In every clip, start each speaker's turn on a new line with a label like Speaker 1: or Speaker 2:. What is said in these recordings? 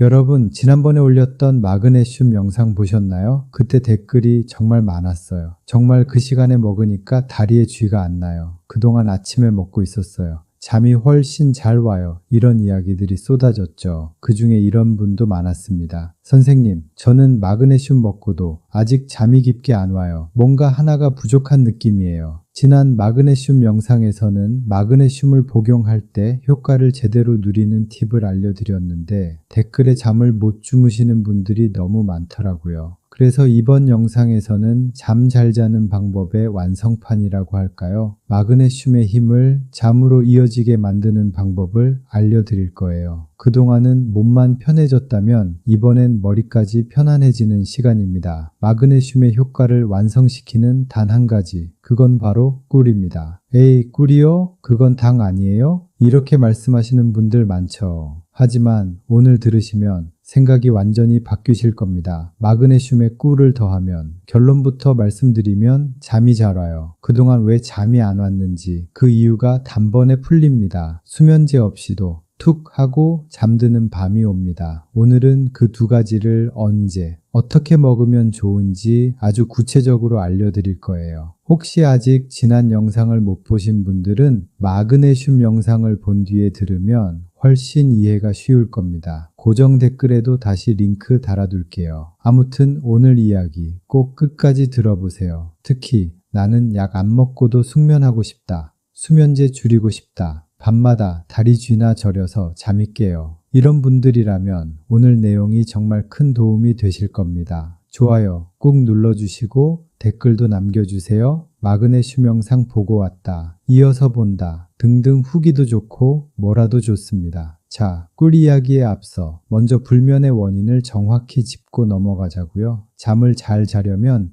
Speaker 1: 여러분, 지난번에 올렸던 마그네슘 영상 보셨나요? 그때 댓글이 정말 많았어요. 정말 그 시간에 먹으니까 다리에 쥐가 안 나요. 그동안 아침에 먹고 있었어요. 잠이 훨씬 잘 와요. 이런 이야기들이 쏟아졌죠. 그 중에 이런 분도 많았습니다. 선생님, 저는 마그네슘 먹고도 아직 잠이 깊게 안 와요. 뭔가 하나가 부족한 느낌이에요. 지난 마그네슘 영상에서는 마그네슘을 복용할 때 효과를 제대로 누리는 팁을 알려드렸는데 댓글에 잠을 못 주무시는 분들이 너무 많더라고요. 그래서 이번 영상에서는 잠 잘 자는 방법의 완성판이라고 할까요? 마그네슘의 힘을 잠으로 이어지게 만드는 방법을 알려드릴 거예요. 그동안은 몸만 편해졌다면 이번엔 머리까지 편안해지는 시간입니다. 마그네슘의 효과를 완성시키는 단 한 가지. 그건 바로 꿀입니다. 에이, 꿀이요? 그건 당 아니에요? 이렇게 말씀하시는 분들 많죠. 하지만 오늘 들으시면 생각이 완전히 바뀌실 겁니다. 마그네슘에 꿀을 더하면 결론부터 말씀드리면 잠이 잘 와요. 그동안 왜 잠이 안 왔는지 그 이유가 단번에 풀립니다. 수면제 없이도 툭 하고 잠드는 밤이 옵니다. 오늘은 그 두 가지를 언제, 어떻게 먹으면 좋은지 아주 구체적으로 알려드릴 거예요. 혹시 아직 지난 영상을 못 보신 분들은 마그네슘 영상을 본 뒤에 들으면 훨씬 이해가 쉬울 겁니다. 고정 댓글에도 다시 링크 달아둘게요. 아무튼 오늘 이야기 꼭 끝까지 들어보세요. 특히 나는 약 안 먹고도 숙면하고 싶다. 수면제 줄이고 싶다. 밤마다 다리 쥐나 저려서 잠이 깨요. 이런 분들이라면 오늘 내용이 정말 큰 도움이 되실 겁니다. 좋아요 꾹 눌러주시고 댓글도 남겨주세요. 마그네슘 영상 보고 왔다. 이어서 본다. 등등 후기도 좋고 뭐라도 좋습니다. 자, 꿀 이야기에 앞서 먼저 불면의 원인을 정확히 짚고 넘어가자고요. 잠을 잘 자려면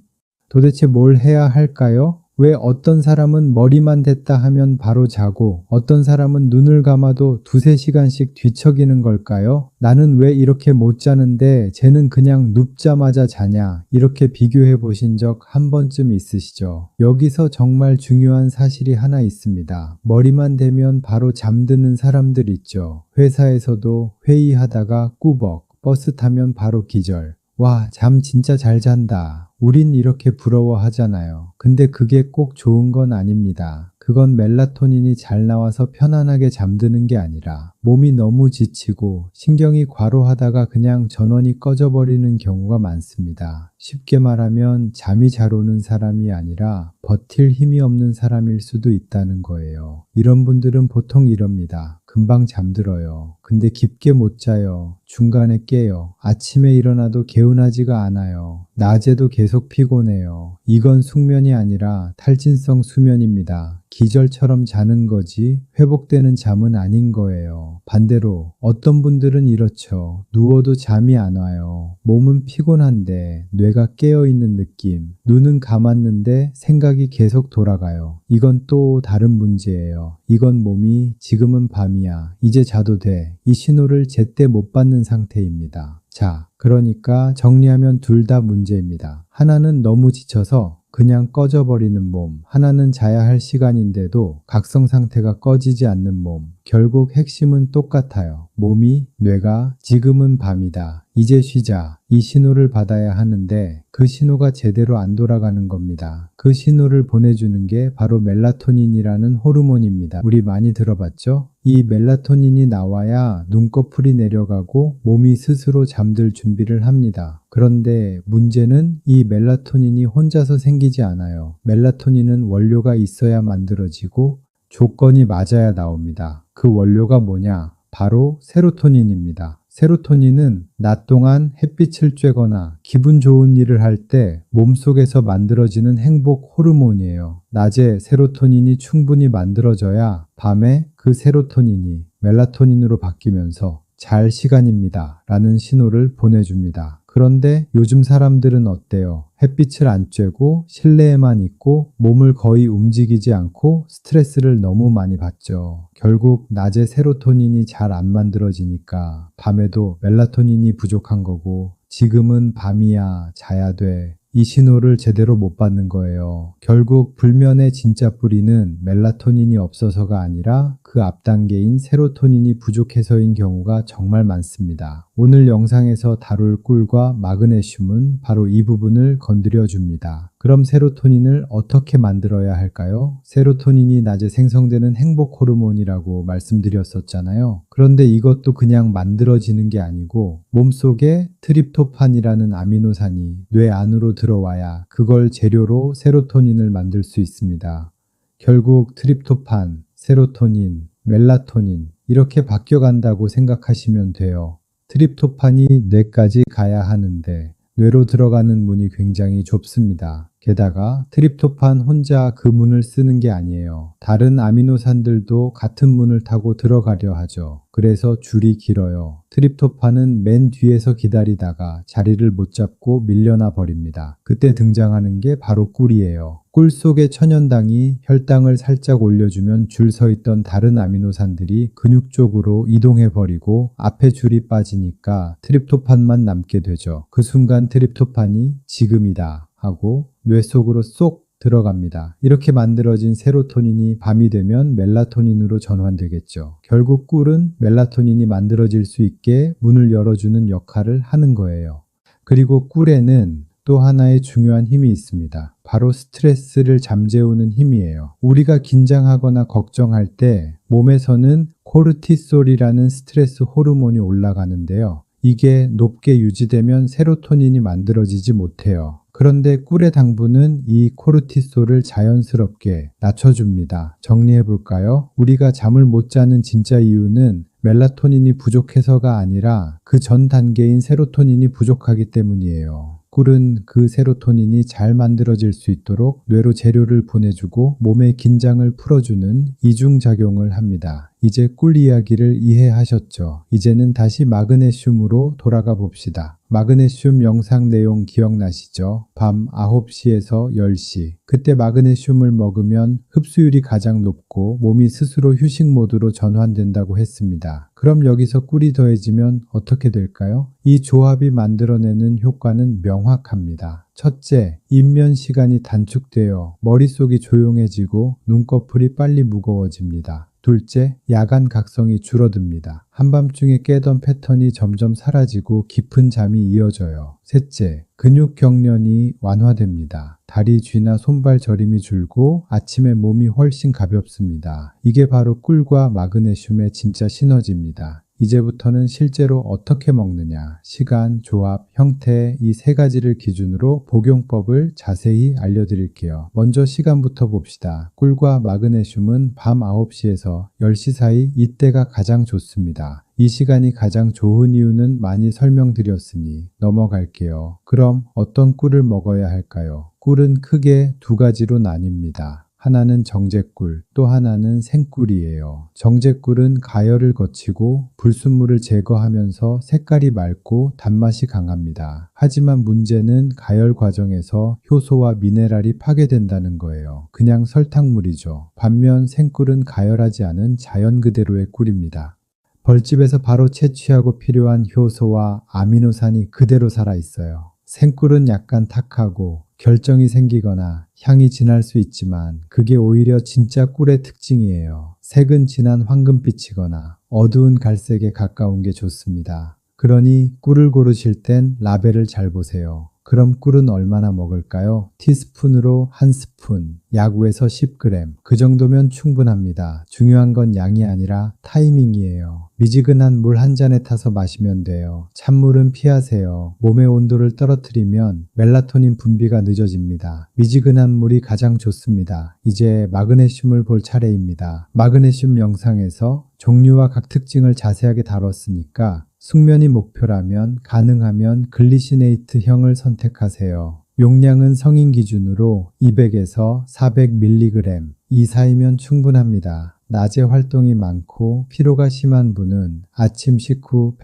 Speaker 1: 도대체 뭘 해야 할까요? 왜 어떤 사람은 머리만 댔다 하면 바로 자고 어떤 사람은 눈을 감아도 두세 시간씩 뒤척이는 걸까요? 나는 왜 이렇게 못 자는데 쟤는 그냥 눕자마자 자냐? 이렇게 비교해 보신 적 한 번쯤 있으시죠? 여기서 정말 중요한 사실이 하나 있습니다. 머리만 대면 바로 잠드는 사람들 있죠. 회사에서도 회의하다가 꾸벅, 버스 타면 바로 기절. 와, 잠 진짜 잘 잔다. 우린 이렇게 부러워하잖아요. 근데 그게 꼭 좋은 건 아닙니다. 그건 멜라토닌이 잘 나와서 편안하게 잠드는 게 아니라 몸이 너무 지치고 신경이 과로하다가 그냥 전원이 꺼져버리는 경우가 많습니다. 쉽게 말하면 잠이 잘 오는 사람이 아니라 버틸 힘이 없는 사람일 수도 있다는 거예요. 이런 분들은 보통 이럽니다. 금방 잠들어요. 근데 깊게 못 자요. 중간에 깨요. 아침에 일어나도 개운하지가 않아요. 낮에도 계속 피곤해요. 이건 숙면이 아니라 탈진성 수면입니다. 기절처럼 자는 거지 회복되는 잠은 아닌 거예요. 반대로 어떤 분들은 이렇죠. 누워도 잠이 안 와요. 몸은 피곤한데 뇌가 깨어있는 느낌. 눈은 감았는데 생각이 계속 돌아가요. 이건 또 다른 문제예요. 이건 몸이 지금은 밤이야. 이제 자도 돼. 이 신호를 제때 못 받는 상태입니다. 자, 그러니까 정리하면 둘 다 문제입니다. 하나는 너무 지쳐서 그냥 꺼져버리는 몸, 하나는 자야 할 시간인데도 각성 상태가 꺼지지 않는 몸. 결국 핵심은 똑같아요. 몸이, 뇌가 지금은 밤이다. 이제 쉬자. 이 신호를 받아야 하는데 그 신호가 제대로 안 돌아가는 겁니다. 그 신호를 보내주는 게 바로 멜라토닌이라는 호르몬입니다. 우리 많이 들어봤죠? 이 멜라토닌이 나와야 눈꺼풀이 내려가고 몸이 스스로 잠들 준비를 합니다. 그런데 문제는 이 멜라토닌이 혼자서 생기지 않아요. 멜라토닌은 원료가 있어야 만들어지고 조건이 맞아야 나옵니다. 그 원료가 뭐냐? 바로 세로토닌입니다. 세로토닌은 낮 동안 햇빛을 쬐거나 기분 좋은 일을 할 때 몸속에서 만들어지는 행복 호르몬이에요. 낮에 세로토닌이 충분히 만들어져야 밤에 그 세로토닌이 멜라토닌으로 바뀌면서 잘 시간입니다. 라는 신호를 보내줍니다. 그런데 요즘 사람들은 어때요? 햇빛을 안 쬐고 실내에만 있고 몸을 거의 움직이지 않고 스트레스를 너무 많이 받죠. 결국 낮에 세로토닌이 잘 안 만들어지니까 밤에도 멜라토닌이 부족한 거고 지금은 밤이야 자야 돼. 이 신호를 제대로 못 받는 거예요. 결국 불면의 진짜 뿌리는 멜라토닌이 없어서가 아니라 그 앞단계인 세로토닌이 부족해서인 경우가 정말 많습니다. 오늘 영상에서 다룰 꿀과 마그네슘은 바로 이 부분을 건드려 줍니다. 그럼 세로토닌을 어떻게 만들어야 할까요? 세로토닌이 낮에 생성되는 행복 호르몬이라고 말씀드렸었잖아요. 그런데 이것도 그냥 만들어지는 게 아니고 몸속에 트립토판이라는 아미노산이 뇌 안으로 들어와야 그걸 재료로 세로토닌을 만들 수 있습니다. 결국 트립토판, 세로토닌, 멜라토닌 이렇게 바뀌어 간다고 생각하시면 돼요. 트립토판이 뇌까지 가야 하는데 뇌로 들어가는 문이 굉장히 좁습니다. 게다가 트립토판 혼자 그 문을 쓰는 게 아니에요. 다른 아미노산들도 같은 문을 타고 들어가려 하죠. 그래서 줄이 길어요. 트립토판은 맨 뒤에서 기다리다가 자리를 못 잡고 밀려나 버립니다. 그때 등장하는 게 바로 꿀이에요. 꿀 속의 천연당이 혈당을 살짝 올려주면 줄 서 있던 다른 아미노산들이 근육 쪽으로 이동해 버리고 앞에 줄이 빠지니까 트립토판만 남게 되죠. 그 순간 트립토판이 지금이다 하고 뇌 속으로 쏙 들어갑니다. 이렇게 만들어진 세로토닌이 밤이 되면 멜라토닌으로 전환되겠죠. 결국 꿀은 멜라토닌이 만들어질 수 있게 문을 열어주는 역할을 하는 거예요. 그리고 꿀에는 또 하나의 중요한 힘이 있습니다. 바로 스트레스를 잠재우는 힘이에요. 우리가 긴장하거나 걱정할 때 몸에서는 코르티솔이라는 스트레스 호르몬이 올라가는데요. 이게 높게 유지되면 세로토닌이 만들어지지 못해요. 그런데 꿀의 당분은 이 코르티솔을 자연스럽게 낮춰줍니다. 정리해 볼까요? 우리가 잠을 못 자는 진짜 이유는 멜라토닌이 부족해서가 아니라 그 전 단계인 세로토닌이 부족하기 때문이에요. 꿀은 그 세로토닌이 잘 만들어질 수 있도록 뇌로 재료를 보내주고 몸의 긴장을 풀어주는 이중작용을 합니다. 이제 꿀 이야기를 이해하셨죠? 이제는 다시 마그네슘으로 돌아가 봅시다. 마그네슘 영상 내용 기억나시죠? 밤 9시에서 10시. 그때 마그네슘을 먹으면 흡수율이 가장 높고 몸이 스스로 휴식 모드로 전환된다고 했습니다. 그럼 여기서 꿀이 더해지면 어떻게 될까요? 이 조합이 만들어내는 효과는 명확합니다. 첫째, 입면 시간이 단축되어 머릿속이 조용해지고 눈꺼풀이 빨리 무거워집니다. 둘째, 야간 각성이 줄어듭니다. 한밤중에 깨던 패턴이 점점 사라지고 깊은 잠이 이어져요. 셋째, 근육 경련이 완화됩니다. 다리 쥐나 손발 저림이 줄고 아침에 몸이 훨씬 가볍습니다. 이게 바로 꿀과 마그네슘의 진짜 시너지입니다. 이제부터는 실제로 어떻게 먹느냐, 시간, 조합, 형태 이 세 가지를 기준으로 복용법을 자세히 알려드릴게요. 먼저 시간부터 봅시다. 꿀과 마그네슘은 밤 9시에서 10시 사이 이때가 가장 좋습니다. 이 시간이 가장 좋은 이유는 많이 설명드렸으니 넘어갈게요. 그럼 어떤 꿀을 먹어야 할까요? 꿀은 크게 두 가지로 나뉩니다. 하나는 정제꿀, 또 하나는 생꿀이에요. 정제꿀은 가열을 거치고 불순물을 제거하면서 색깔이 맑고 단맛이 강합니다. 하지만 문제는 가열 과정에서 효소와 미네랄이 파괴된다는 거예요. 그냥 설탕물이죠. 반면 생꿀은 가열하지 않은 자연 그대로의 꿀입니다. 벌집에서 바로 채취하고 필요한 효소와 아미노산이 그대로 살아있어요. 생꿀은 약간 탁하고 결정이 생기거나 향이 진할 수 있지만 그게 오히려 진짜 꿀의 특징이에요. 색은 진한 황금빛이거나 어두운 갈색에 가까운 게 좋습니다. 그러니 꿀을 고르실 땐 라벨을 잘 보세요. 그럼 꿀은 얼마나 먹을까요? 티스푼으로 한 스푼, 야구에서 10g. 그 정도면 충분합니다. 중요한 건 양이 아니라 타이밍이에요. 미지근한 물 한 잔에 타서 마시면 돼요. 찬물은 피하세요. 몸의 온도를 떨어뜨리면 멜라토닌 분비가 늦어집니다. 미지근한 물이 가장 좋습니다. 이제 마그네슘을 볼 차례입니다. 마그네슘 영상에서 종류와 각 특징을 자세하게 다뤘으니까 숙면이 목표라면 가능하면 글리시네이트형을 선택하세요. 용량은 성인 기준으로 200에서 400mg 이사이면 충분합니다. 낮에 활동이 많고 피로가 심한 분은 아침 식후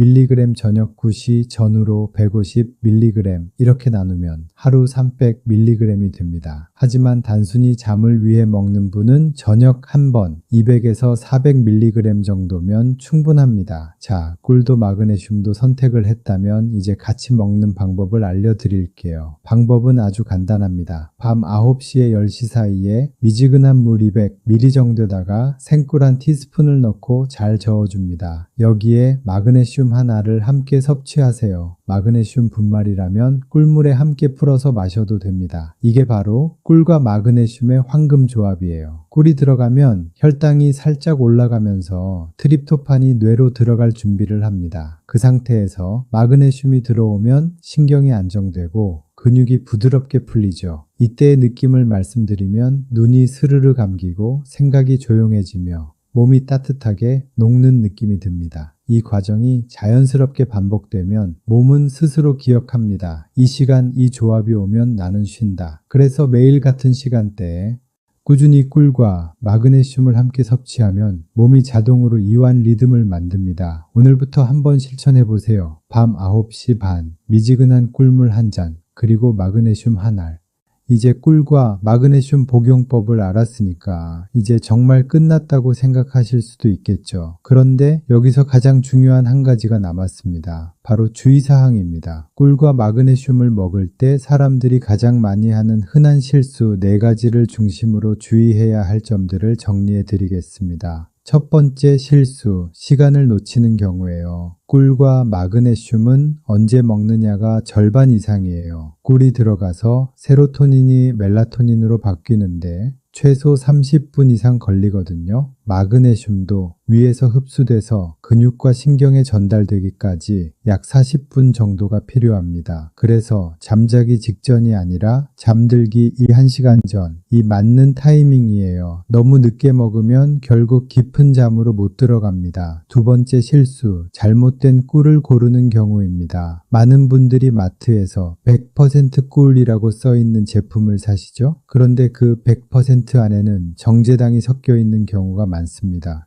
Speaker 1: 150mg 저녁 9시 전후로 150mg 이렇게 나누면 하루 300mg이 됩니다. 하지만 단순히 잠을 위해 먹는 분은 저녁 한 번 200에서 400mg 정도면 충분합니다. 자, 꿀도 마그네슘도 선택을 했다면 이제 같이 먹는 방법을 알려드릴게요. 방법은 아주 간단합니다. 밤 9시에 10시 사이에 미지근한 물 200ml 정도 데다가 생꿀 한 티스푼을 넣고 잘 저어줍니다. 여기에 마그네슘 하나를 함께 섭취하세요. 마그네슘 분말이라면 꿀물에 함께 풀어서 마셔도 됩니다. 이게 바로 꿀과 마그네슘의 황금 조합이에요. 꿀이 들어가면 혈당이 살짝 올라가면서 트립토판이 뇌로 들어갈 준비를 합니다. 그 상태에서 마그네슘이 들어오면 신경이 안정되고 근육이 부드럽게 풀리죠. 이때의 느낌을 말씀드리면 눈이 스르르 감기고 생각이 조용해지며 몸이 따뜻하게 녹는 느낌이 듭니다. 이 과정이 자연스럽게 반복되면 몸은 스스로 기억합니다. 이 시간 이 조합이 오면 나는 쉰다. 그래서 매일 같은 시간대에 꾸준히 꿀과 마그네슘을 함께 섭취하면 몸이 자동으로 이완 리듬을 만듭니다. 오늘부터 한번 실천해 보세요. 밤 9시 반, 미지근한 꿀물 한 잔, 그리고 마그네슘 한 알. 이제 꿀과 마그네슘 복용법을 알았으니까 이제 정말 끝났다고 생각하실 수도 있겠죠. 그런데 여기서 가장 중요한 한 가지가 남았습니다. 바로 주의사항입니다. 꿀과 마그네슘을 먹을 때 사람들이 가장 많이 하는 흔한 실수 네 가지를 중심으로 주의해야 할 점들을 정리해 드리겠습니다. 첫 번째 실수, 시간을 놓치는 경우에요. 꿀과 마그네슘은 언제 먹느냐가 절반 이상이에요. 꿀이 들어가서 세로토닌이 멜라토닌으로 바뀌는데 최소 30분 이상 걸리거든요. 마그네슘도 위에서 흡수돼서 근육과 신경에 전달되기까지 약 40분 정도가 필요합니다. 그래서 잠자기 직전이 아니라 잠들기 이 1시간 전, 이 맞는 타이밍이에요. 너무 늦게 먹으면 결국 깊은 잠으로 못 들어갑니다. 두 번째 실수, 잘못된 꿀을 고르는 경우입니다. 많은 분들이 마트에서 100% 꿀이라고 써 있는 제품을 사시죠? 그런데 그 100% 안에는 정제당이 섞여 있는 경우가 많습니다.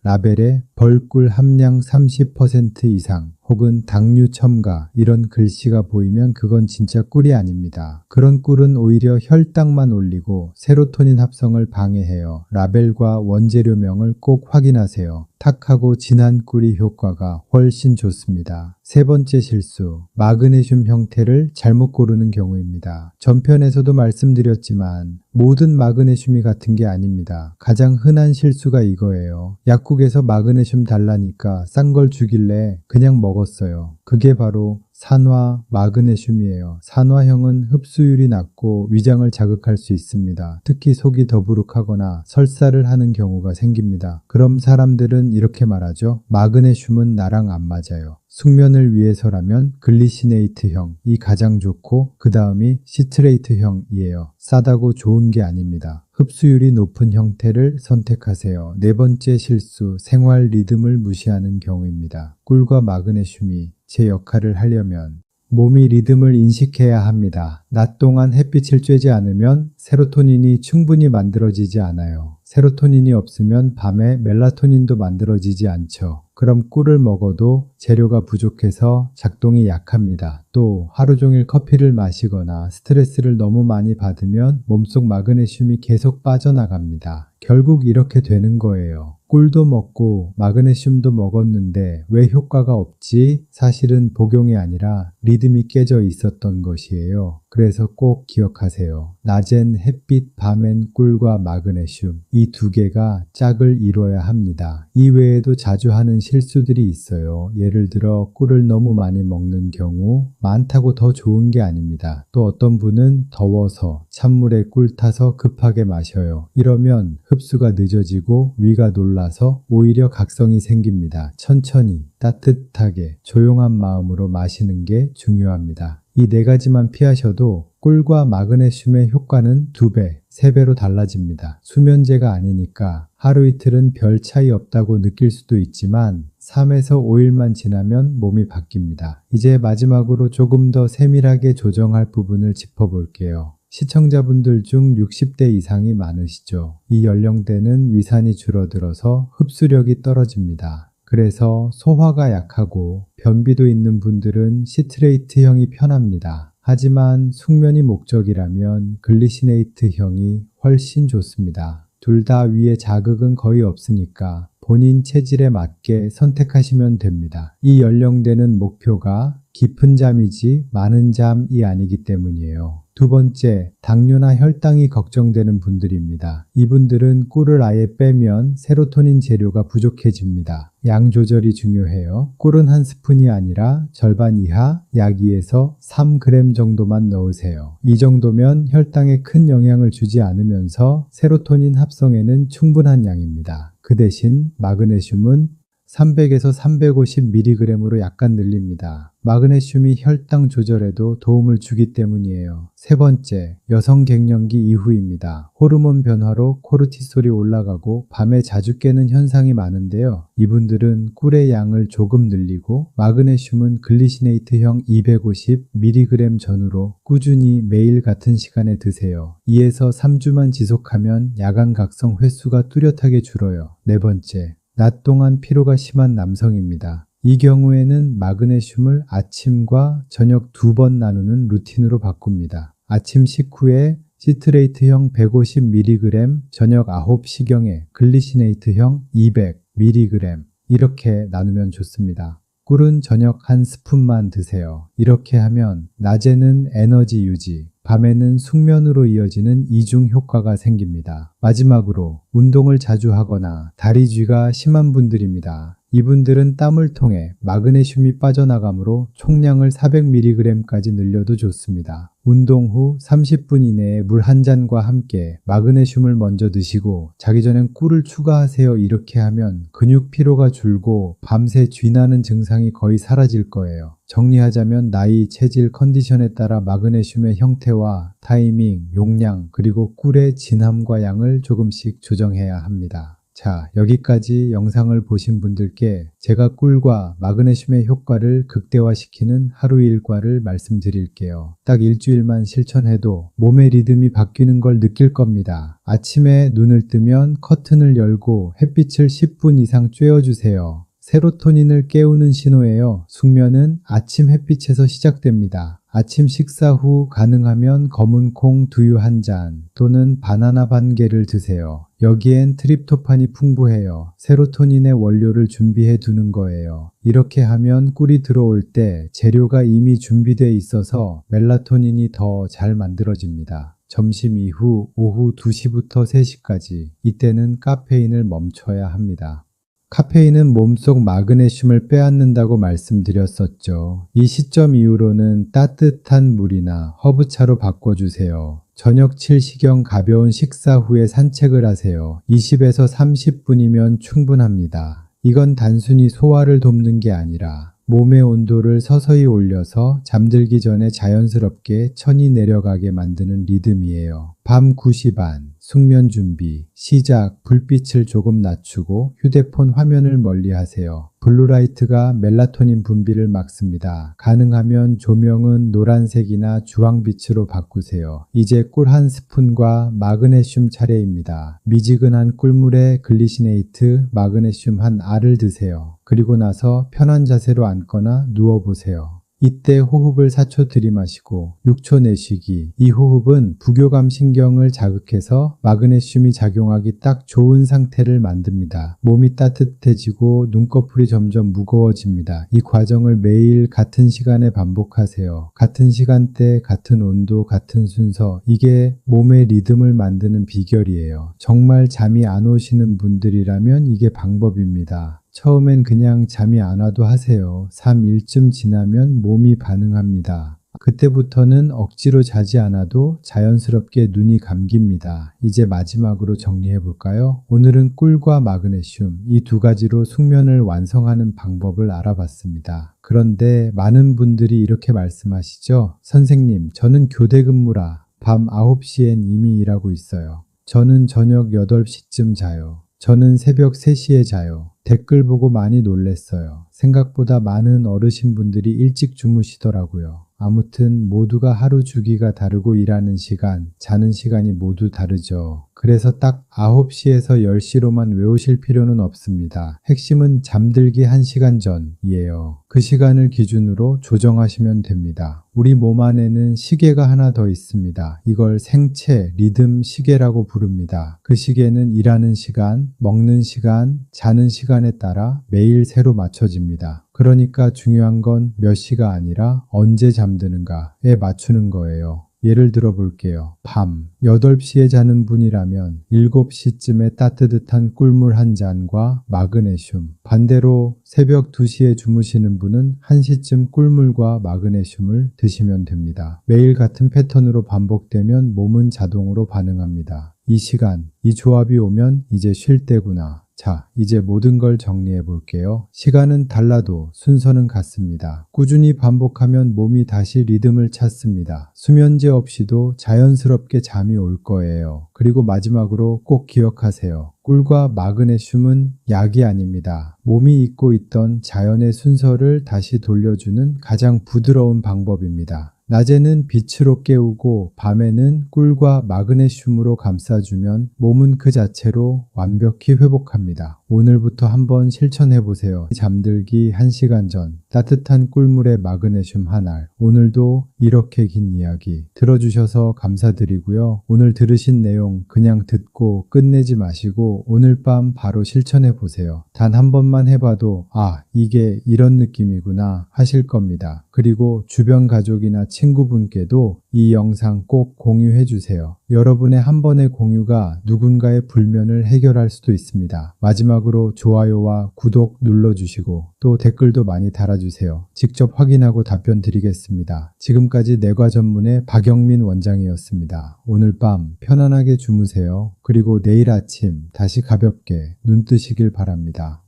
Speaker 1: 라벨에 벌꿀 함량 30% 이상 혹은 당류 첨가 이런 글씨가 보이면 그건 진짜 꿀이 아닙니다. 그런 꿀은 오히려 혈당만 올리고 세로토닌 합성을 방해해요. 라벨과 원재료명을 꼭 확인하세요. 탁하고 진한 꿀이 효과가 훨씬 좋습니다. 세 번째 실수, 마그네슘 형태를 잘못 고르는 경우입니다. 전편에서도 말씀드렸지만 모든 마그네슘이 같은 게 아닙니다. 가장 흔한 실수가 이거예요. 약국에서 마그네슘 달라니까 싼 걸 주길래 그냥 먹 었어요. 그게 바로 산화 마그네슘이에요. 산화형은 흡수율이 낮고 위장을 자극할 수 있습니다. 특히 속이 더부룩하거나 설사를 하는 경우가 생깁니다. 그럼 사람들은 이렇게 말하죠. 마그네슘은 나랑 안 맞아요. 숙면을 위해서라면 글리시네이트형이 가장 좋고 그 다음이 시트레이트형이에요. 싸다고 좋은 게 아닙니다. 흡수율이 높은 형태를 선택하세요. 네 번째 실수, 생활 리듬을 무시하는 경우입니다. 꿀과 마그네슘이 제 역할을 하려면 몸이 리듬을 인식해야 합니다. 낮 동안 햇빛을 쬐지 않으면 세로토닌이 충분히 만들어지지 않아요. 세로토닌이 없으면 밤에 멜라토닌도 만들어지지 않죠. 그럼 꿀을 먹어도 재료가 부족해서 작동이 약합니다. 또 하루 종일 커피를 마시거나 스트레스를 너무 많이 받으면 몸속 마그네슘이 계속 빠져나갑니다. 결국 이렇게 되는 거예요. 꿀도 먹고 마그네슘도 먹었는데 왜 효과가 없지? 사실은 복용이 아니라 리듬이 깨져 있었던 것이에요. 그래서 꼭 기억하세요. 낮엔 햇빛, 밤엔 꿀과 마그네슘. 이 두 개가 짝을 이뤄야 합니다. 이 외에도 자주 하는 실수들이 있어요. 예를 들어 꿀을 너무 많이 먹는 경우 많다고 더 좋은 게 아닙니다. 또 어떤 분은 더워서 찬물에 꿀 타서 급하게 마셔요. 이러면 흡수가 늦어지고 위가 놀라서 오히려 각성이 생깁니다. 천천히 따뜻하게 조용한 마음으로 마시는 게 중요합니다. 이 네 가지만 피하셔도 꿀과 마그네슘의 효과는 두 배, 세 배로 달라집니다. 수면제가 아니니까 하루 이틀은 별 차이 없다고 느낄 수도 있지만 3에서 5일만 지나면 몸이 바뀝니다. 이제 마지막으로 조금 더 세밀하게 조정할 부분을 짚어볼게요. 시청자분들 중 60대 이상이 많으시죠. 이 연령대는 위산이 줄어들어서 흡수력이 떨어집니다. 그래서 소화가 약하고 변비도 있는 분들은 시트레이트형이 편합니다. 하지만 숙면이 목적이라면 글리시네이트형이 훨씬 좋습니다. 둘 다 위에 자극은 거의 없으니까 본인 체질에 맞게 선택하시면 됩니다. 이 연령대는 목표가 깊은 잠이지 많은 잠이 아니기 때문이에요. 두 번째, 당뇨나 혈당이 걱정되는 분들입니다. 이분들은 꿀을 아예 빼면 세로토닌 재료가 부족해집니다. 양 조절이 중요해요. 꿀은 한 스푼이 아니라 절반 이하 약 2에서 3g 정도만 넣으세요. 이 정도면 혈당에 큰 영향을 주지 않으면서 세로토닌 합성에는 충분한 양입니다. 그 대신 마그네슘은 300에서 350mg으로 약간 늘립니다. 마그네슘이 혈당 조절에도 도움을 주기 때문이에요. 세 번째, 여성 갱년기 이후입니다. 호르몬 변화로 코르티솔이 올라가고 밤에 자주 깨는 현상이 많은데요. 이분들은 꿀의 양을 조금 늘리고 마그네슘은 글리시네이트형 250mg 전후로 꾸준히 매일 같은 시간에 드세요. 2에서 3주만 지속하면 야간 각성 횟수가 뚜렷하게 줄어요. 네 번째, 낮 동안 피로가 심한 남성입니다. 이 경우에는 마그네슘을 아침과 저녁 두 번 나누는 루틴으로 바꿉니다. 아침 식후에 시트레이트형 150mg, 저녁 9시경에 글리시네이트형 200mg 이렇게 나누면 좋습니다. 꿀은 저녁 한 스푼만 드세요. 이렇게 하면 낮에는 에너지 유지, 밤에는 숙면으로 이어지는 이중 효과가 생깁니다. 마지막으로 운동을 자주 하거나 다리 쥐가 심한 분들입니다. 이분들은 땀을 통해 마그네슘이 빠져나가므로 총량을 400mg까지 늘려도 좋습니다. 운동 후 30분 이내에 물 한 잔과 함께 마그네슘을 먼저 드시고 자기 전엔 꿀을 추가하세요. 이렇게 하면 근육 피로가 줄고 밤새 쥐나는 증상이 거의 사라질 거예요. 정리하자면 나이, 체질, 컨디션에 따라 마그네슘의 형태와 타이밍, 용량, 그리고 꿀의 진함과 양을 조금씩 조정해야 합니다. 자, 여기까지 영상을 보신 분들께 제가 꿀과 마그네슘의 효과를 극대화시키는 하루 일과를 말씀드릴게요. 딱 일주일만 실천해도 몸의 리듬이 바뀌는 걸 느낄 겁니다. 아침에 눈을 뜨면 커튼을 열고 햇빛을 10분 이상 쬐어주세요. 세로토닌을 깨우는 신호예요. 숙면은 아침 햇빛에서 시작됩니다. 아침 식사 후 가능하면 검은 콩 두유 한 잔 또는 바나나 반 개를 드세요. 여기엔 트립토판이 풍부해요. 세로토닌의 원료를 준비해 두는 거예요. 이렇게 하면 꿀이 들어올 때 재료가 이미 준비되어 있어서 멜라토닌이 더 잘 만들어집니다. 점심 이후 오후 2시부터 3시까지 이때는 카페인을 멈춰야 합니다. 카페인은 몸속 마그네슘을 빼앗는다고 말씀드렸었죠. 이 시점 이후로는 따뜻한 물이나 허브차로 바꿔주세요. 저녁 7시경 가벼운 식사 후에 산책을 하세요. 20에서 30분이면 충분합니다. 이건 단순히 소화를 돕는 게 아니라 몸의 온도를 서서히 올려서 잠들기 전에 자연스럽게 천이 내려가게 만드는 리듬이에요. 밤 9시 반, 숙면 준비, 시작, 불빛을 조금 낮추고 휴대폰 화면을 멀리 하세요. 블루라이트가 멜라토닌 분비를 막습니다. 가능하면 조명은 노란색이나 주황빛으로 바꾸세요. 이제 꿀 한 스푼과 마그네슘 차례입니다. 미지근한 꿀물에 글리시네이트, 마그네슘 한 알을 드세요. 그리고 나서 편한 자세로 앉거나 누워보세요. 이때 호흡을 4초 들이마시고 6초 내쉬기. 이 호흡은 부교감 신경을 자극해서 마그네슘이 작용하기 딱 좋은 상태를 만듭니다. 몸이 따뜻해지고 눈꺼풀이 점점 무거워집니다. 이 과정을 매일 같은 시간에 반복하세요. 같은 시간대, 같은 온도, 같은 순서. 이게 몸의 리듬을 만드는 비결이에요. 정말 잠이 안 오시는 분들이라면 이게 방법입니다. 처음엔 그냥 잠이 안 와도 하세요. 3일쯤 지나면 몸이 반응합니다. 그때부터는 억지로 자지 않아도 자연스럽게 눈이 감깁니다. 이제 마지막으로 정리해 볼까요? 오늘은 꿀과 마그네슘 이 두 가지로 숙면을 완성하는 방법을 알아봤습니다. 그런데 많은 분들이 이렇게 말씀하시죠. 선생님, 저는 교대 근무라 밤 9시엔 이미 일하고 있어요. 저는 저녁 8시쯤 자요. 저는 새벽 3시에 자요. 댓글 보고 많이 놀랬어요. 생각보다 많은 어르신분들이 일찍 주무시더라고요. 아무튼 모두가 하루 주기가 다르고 일하는 시간, 자는 시간이 모두 다르죠. 그래서 딱 9시에서 10시로만 외우실 필요는 없습니다. 핵심은 잠들기 1시간 전이에요. 그 시간을 기준으로 조정하시면 됩니다. 우리 몸 안에는 시계가 하나 더 있습니다. 이걸 생체 리듬 시계라고 부릅니다. 그 시계는 일하는 시간, 먹는 시간, 자는 시간에 따라 매일 새로 맞춰집니다. 그러니까 중요한 건 몇 시가 아니라 언제 잠드는가에 맞추는 거예요. 예를 들어 볼게요. 밤 8시에 자는 분이라면 7시쯤에 따뜻한 꿀물 한 잔과 마그네슘. 반대로 새벽 2시에 주무시는 분은 1시쯤 꿀물과 마그네슘을 드시면 됩니다. 매일 같은 패턴으로 반복되면 몸은 자동으로 반응합니다. 이 시간, 이 조합이 오면 이제 쉴 때구나. 자, 이제 모든 걸 정리해 볼게요. 시간은 달라도 순서는 같습니다. 꾸준히 반복하면 몸이 다시 리듬을 찾습니다. 수면제 없이도 자연스럽게 잠이 올 거예요. 그리고 마지막으로 꼭 기억하세요. 꿀과 마그네슘은 약이 아닙니다. 몸이 잊고 있던 자연의 순서를 다시 돌려주는 가장 부드러운 방법입니다. 낮에는 빛으로 깨우고 밤에는 꿀과 마그네슘으로 감싸주면 몸은 그 자체로 완벽히 회복합니다. 오늘부터 한번 실천해 보세요. 잠들기 1시간 전 따뜻한 꿀물에 마그네슘 한 알. 오늘도 이렇게 긴 이야기 들어주셔서 감사드리고요. 오늘 들으신 내용 그냥 듣고 끝내지 마시고 오늘 밤 바로 실천해 보세요. 단 한 번만 해봐도 아, 이게 이런 느낌이구나 하실 겁니다. 그리고 주변 가족이나 친구분께도 이 영상 꼭 공유해 주세요. 여러분의 한 번의 공유가 누군가의 불면을 해결할 수도 있습니다. 마지막으로 좋아요와 구독 눌러주시고 또 댓글도 많이 달아주세요. 직접 확인하고 답변 드리겠습니다. 지금까지 내과 전문의 박영민 원장이었습니다. 오늘 밤 편안하게 주무세요. 그리고 내일 아침 다시 가볍게 눈 뜨시길 바랍니다.